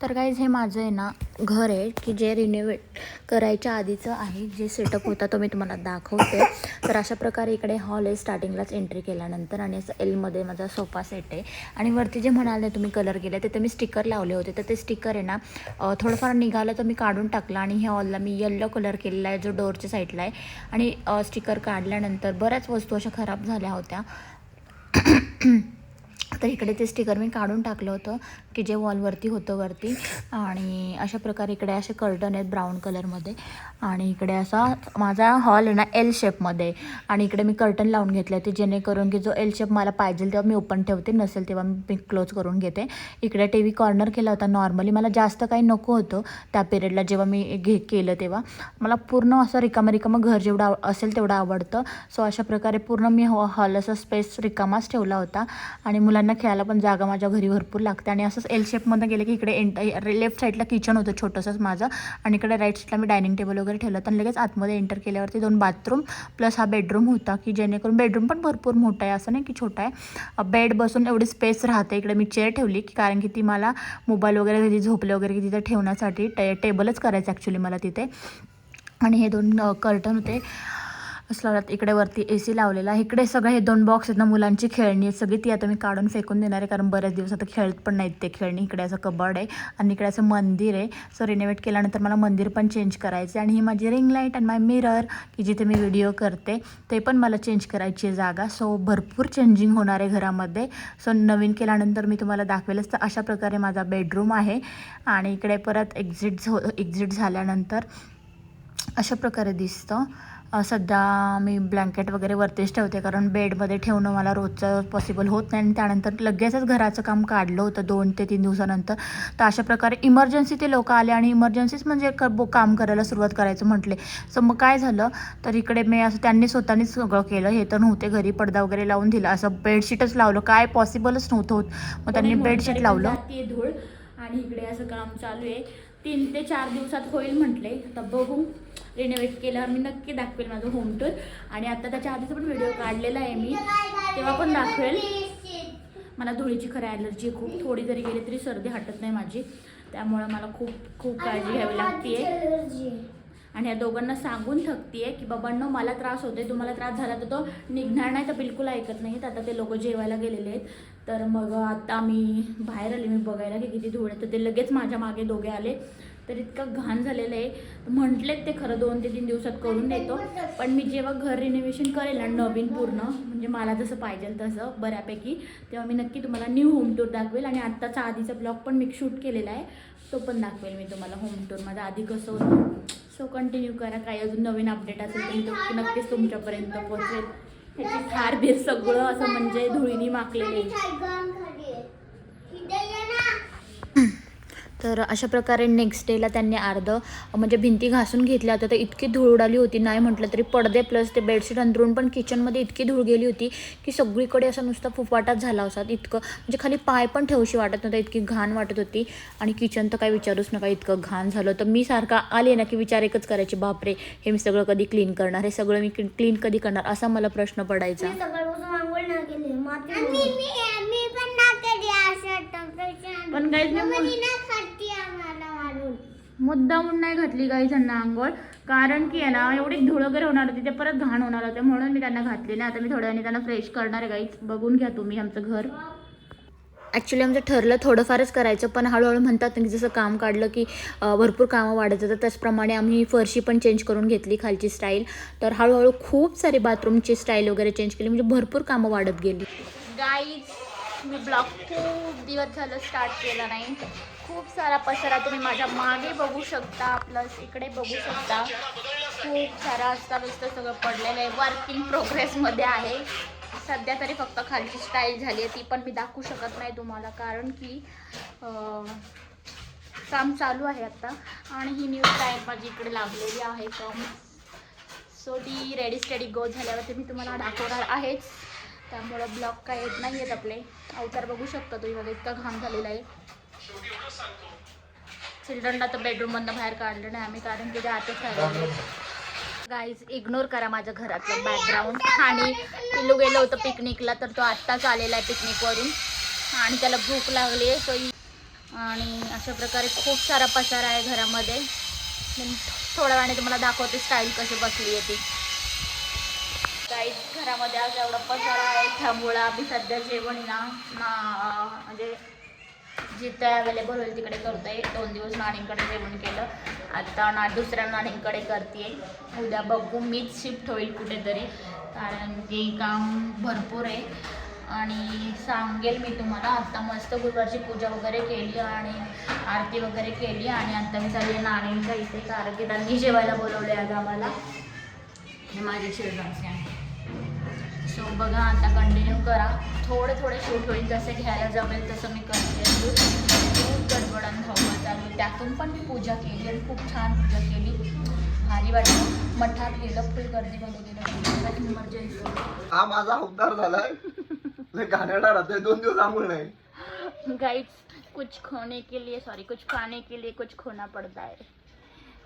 तर गाईज हे माझं आहे ना घर आहे की जे रिनोव्हेट करायच्या आधीचं आहे जे सेटअप होता तो मी तुम्हाला दाखवते. तर अशा प्रकारे इकडे हॉल आहे स्टार्टिंगलाच एंट्री केल्यानंतर आणि असं एलमध्ये माझा सोफा सेट आहे. आणि वरती जे म्हणाले तुम्ही कलर केले ते मी स्टिकर लावले होते. तर ते स्टिकर आहे ना थोडंफार निघालं तर मी काढून टाकलं आणि ह्या हॉलला मी येल्लो कलर केलेला आहे जो डोअरच्या साईडला आहे. आणि स्टिकर काढल्यानंतर बऱ्याच वस्तू अशा खराब झाल्या होत्या. तर इकडे ते स्टिकर मी काढून टाकलं होतं की जे वॉलवरती होतं वरती. आणि अशा प्रकारे इकडे असे कर्टन आहेत ब्राऊन कलरमध्ये आणि इकडे असा माझा हॉल आहे ना एल शेपमध्ये आणि इकडे मी कर्टन लावून घेतले होते जेणेकरून की जो एल शेप मला पाहिजे तेव्हा मी ओपन ठेवते नसेल तेव्हा मी क्लोज करून घेते. इकडे टी व्ही कॉर्नर केला होता नॉर्मली मला जास्त काही नको होतं त्या पिरियडला जेव्हा मी घे केलं तेव्हा. मला पूर्ण असं रिकामं रिकामं घर जेवढं आव असेल तेवढं आवडतं. सो अशा प्रकारे पूर्ण मी हॉ हॉल असा स्पेस रिकामाच ठेवला होता. आणि मुला मुलांना खेळायला पण जागा माझ्या घरी भरपूर लागते. आणि असंच एल शेपमध्ये गेलं की इकडे एंट लेफ्ट साईडला किचन होतं छोटंसंच माझं. आणि इकडे राईट साईडला मी डायनिंग टेबल वगैरे ठेवलं. तर आणि लगेच आतमध्ये एंटर केल्यावरती दोन बाथरूम प्लस हा बेडरूम होता की जेणेकरून बेडरूम पण भरपूर मोठा आहे. असं नाही की छोटा आहे. बेड बसून एवढी स्पेस राहते. इकडे मी चेअर ठेवली की कारण की ती मला मोबाईल वगैरे तिथे झोपले वगैरे तिथे ठेवण्यासाठी टे टेबलच करायचं ॲक्च्युली मला तिथे. आणि हे दोन कर्टन होते. असं इकडे वरती ए सी लावलेला. आहे इकडे सगळे हे दोन बॉक्स आहेत ना मुलांची खेळणी आहेत. सगळी ती आता मी काढून फेकून देणार आहे. कारण बऱ्याच दिवस आता खेळत पण नाहीत ते खेळणी. इकडे असं कबड आहे आणि इकडे असं मंदिर आहे. सो रिनोव्हेट केल्यानंतर मला मंदिर पण चेंज करायचं आहे आणि ही माझी रिंग लाइट आणि माय मिरर की जिथे मी व्हिडिओ करते ते पण मला चेंज करायची आहे जागा. सो भरपूर चेंजिंग होणार आहे घरामध्ये. सो नवीन केल्यानंतर मी तुम्हाला दाखवेलच. तर अशा प्रकारे माझा बेडरूम आहे. आणि इकडे परत एक्झिट झो एक्झिट झाल्यानंतर अशा प्रकारे दिसतं. सध्या मी ब्लँकेट वगैरे वरतीच ठेवते कारण बेडमध्ये ठेवणं मला रोजचं पॉसिबल होत नाही. आणि त्यानंतर लगेचच घराचं काम काढलं होतं दोन ते तीन दिवसानंतर. तर अशा प्रकारे इमर्जन्सी ते लोक आले आणि इमर्जन्सीच म्हणजे क काम करायला सुरुवात करायचं म्हटले. सो मग काय झालं? तर इकडे मी असं त्यांनी स्वतःनीच सगळं केलं. हे तर नव्हते घरी पडदा वगैरे लावून दिला. असं बेडशीटच लावलं. काय पॉसिबलच नव्हतं होत. मग त्यांनी बेडशीट लावलं. धूळ. आणि इकडे असं काम चालू आहे. तीन ते चार दिवसात होईल म्हटले. आता बघू. रिनोव्हेट केल्यावर मी नक्की दाखवेल माझं होम टूर आणि आता त्याच्या आधीचा पण व्हिडिओ काढलेला आहे मी. तेव्हा पण दाखवेल. मला धुळीची खरं ॲलर्जी खूप. थोडी जरी गेली तरी सर्दी हटत नाही माझी. त्यामुळं मला खूप खूप काळजी घ्यावी लागते आणि या दोघांना सांगून थकतीये की बाबांनो मला त्रास होते तुम्हाला त्रास झाला तर तो निघणार नाही तर बिलकुल ऐकत नाहीत आता ते लोक जेवायला गेलेले आहेत. तर मग आता मी बाहेर आले मी बघायला की किती धूळ आहे. तर ते लगेच माझ्या मागे दोघे आले. तर इतकं घाण झालेलं आहे. म्हटलेत ते खरं दोन ते तीन दिवसात करून देतो. पण मी जेव्हा घर रिनोव्हेशन करेल ना नवीन पूर्ण म्हणजे मला जसं पाहिजे तसं बऱ्यापैकी तेव्हा मी नक्की तुम्हाला न्यू होम टूर दाखवेल. आणि आत्ताचा आधीचा ब्लॉग पण मी शूट केलेला आहे. तो पण दाखवेल मी तुम्हाला होम टूर माझा आधी कसं होतं. सो कंटिन्यू करा. काही अजून नवीन अपडेट असेल तर मी नक्कीच तुमच्यापर्यंत पोहोचेल. ह्याची खार बीर सगळं असं म्हणजे धुळीने माकलेली तर अशा प्रकारे नेक्स्ट डेला त्यांनी अर्ध म्हणजे भिंती घासून घेतल्या होत्या. तर इतकी धूळ उडाली होती नाही म्हटलं तरी पडदे प्लस ते बेडशीट अंतरून पण किचनमध्ये इतकी धूळ गेली होती की सगळीकडे असा नुसता फुफाटाच झाला होता. इतकं म्हणजे खाली पाय पण ठेवशी वाटत नव्हतं इतकी घाण वाटत होती. आणि किचन तर काही विचारूच नका इतकं घाण झालं. तर मी सारखा आले ना की विचार एकच करायचे बापरे हे मी सगळं कधी क्लीन करणार? हे सगळं मी क्लीन कधी करणार? असा मला प्रश्न पडायचा. मी सकाळपासून आंघोळ नाही केली माती मी मी पण ना केली असं पण guys, मी मम्मी ना खाती आम्हाला मारून मुद्दामून नाही घातली काही त्यांना आंघोळ. कारण की आहे ना एवढी धूळ वगैरे होणार होती ते परत घाण होणार होते. म्हणून मी त्यांना घातली नाही. आता मी थोड्या वेळाने त्यांना फ्रेश करणार आहे गाईच बघून घ्या तुम्ही आमचं घर. ॲक्च्युली आमचं ठरलं थोडंफारच करायचं पण हळूहळू म्हणतात की जसं काम काढलं की भरपूर कामं वाढत जातात. त्याचप्रमाणे आम्ही फरशी पण चेंज करून घेतली खालची स्टाईल तर हळूहळू खूप सारी बाथरूमची स्टाईल वगैरे चेंज केली. म्हणजे भरपूर कामं वाढत गेली. गाईज मी ब्लॉग खूप दिवस झालं स्टार्ट केला नाही. खूप सारा पसारा तुम्ही माझ्या मागे बघू शकता प्लस इकडे बघू शकता. खूप सारा असता नुसतं सगळं पडलेलं आहे वर्क इन प्रोग्रेसमध्ये आहे. सध्या तरी फक्त खालची स्टाईल झाली आहे ती पण मी दाखवू शकत नाही तुम्हाला कारण की काम चालू आहे आत्ता आणि ही न्यू स्टाईल माझी इकडे लागलेली आहे कम सो ती रेडी स्टेडी गो झाल्यावरती मी तुम्हाला दाखवणार आहेच. त्यामुळं ब्लॉक काय येत नाही आहेत आपले. अवतार बघू शकता तुम्ही बघा इतका घाम झालेला आहे. चिल्ड्रनला तर बेडरूममधनं बाहेर काढलं नाही आम्ही कारण की ते आतच राहिले गाईज इग्नोर करा माझ्या घरातलं बॅकग्राऊंड आणि पिल्लू गेलं होतं पिकनिकला तर तो आत्ताच आलेला आहे पिकनिकवरून आणि त्याला भूक लागली आहे सो आणि अशा प्रकारे खूप सारा पसारा आहे घरामध्ये. थोड्या वेळाने तुम्हाला दाखवते स्टाईल कशी बसली आहे ती. काही घरामध्ये आज एवढा पसारा आहे त्यामुळं आम्ही सध्या जेवण ना म्हणजे जिथे अवेलेबल होईल तिकडे करतोय. दोन दिवस नाणींकडे जेवण केलं. आता ना दुसऱ्या नाणींकडे करते उद्या बघू. मीच शिफ्ट होईल कुठेतरी. कारण की काम भरपूर आहे. आणि सांगेल मी तुम्हाला आता मस्त गुरुवारची पूजा वगैरे केली आणि आरती वगैरे केली आणि आता मी चालली आहे नाणींच्या इथे कारण की त्यांनी जेवायला बोलवले आज आम्हाला. हे माझे शेजारचे आहे सो बघा आता कंटिन्यू करा. थोडे थोडे शूट होईल जसे घ्यायला जमेल तसं मी करते. खूप गडबडन धावपळ चालू आहे. त्यातून पण मी पूजा केली आणि खूप छान पूजा केली. भारी वाटलं. मठात गेलं फुल गर्दीमध्ये गेलं इमर्जन्सी हा माझा अवतार झालाय. राहतोय. दोन दिवस आंघोळ नाही. गाइड्स कुछ खोने के लिए सॉरी कुछ खाने के लिए कुछ खोना पड़ता है.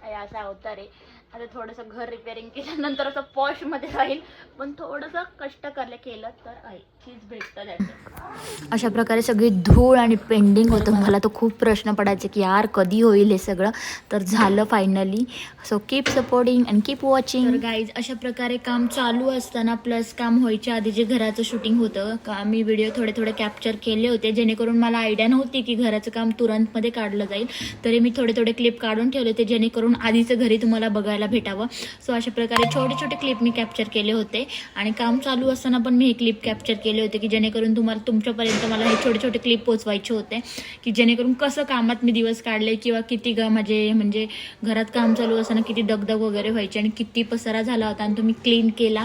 हे असा अवतार आहे. आता थोडंसं घर रिपेअरिंग केल्यानंतर असं पॉशमध्ये राहील पण थोडंसं कष्ट करले केलं तर आहे. हीच भेटतं त्याचं. अशा प्रकारे सगळी धूळ आणि पेंडिंग होतं. मला तर खूप प्रश्न पडायचे की यार कधी होईल हे सगळं? तर झालं finally so keep supporting and keep तर वॉचिंग गाईज अशा प्रकारे काम चालू असताना प्लस काम व्हायच्या आधी जे घराचं शूटिंग होतं का मी व्हिडिओ थोडे थोडे कॅप्चर केले होते जेणेकरून मला आयडिया नव्हती की घराचं काम तुरंतमध्ये काढलं जाईल. तरी मी थोडे थोडे क्लिप काढून ठेवले होते जेणेकरून आधीचं घरी तुम्हाला बघायला भेटावं. सो अशा प्रकारे छोटे छोटे क्लिप मी कॅप्चर केले होते. आणि काम चालू असताना पण मी हे क्लिप कॅप्चर केले होते की जेणेकरून तुम्हाला तुमच्यापर्यंत मला हे छोटे छोटे क्लिप पोचवायचे होते. की जेणेकरून कसं कामात मी दिवस काढले किंवा किती ग माझे म्हणजे घरात काम चालू असताना किती दगदग वगैरे व्हायची आणि किती पसारा झाला होता आणि तुम्ही क्लीन केला.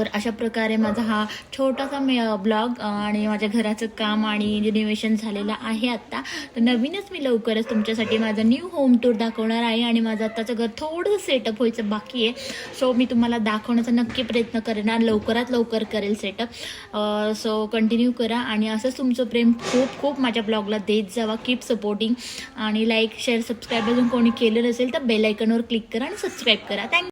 तर अशा प्रकारे माझा हा छोटासा मे ब्लॉग आणि माझ्या घराचं काम आणि रिनोव्हेशन झालेलं आहे आत्ता. तर नवीनच मी लवकरच तुमच्यासाठी माझा न्यू होम टूर दाखवणार आहे आणि माझं आत्ताचं घर थोडं सेटअप व्हायचं बाकी आहे. सो मी तुम्हाला दाखवण्याचा नक्की प्रयत्न करणार. लवकरात लवकर करेल सेटअप सो कंटिन्यू करा आणि असंच तुमचं प्रेम खूप खूप माझ्या ब्लॉगला देत जावा. कीप सपोर्टिंग आणि लाईक शेअर सबस्क्राईब अजून कोणी केलं नसेल तर बेलायकनवर क्लिक करा आणि सबस्क्राईब करा. थँक्यू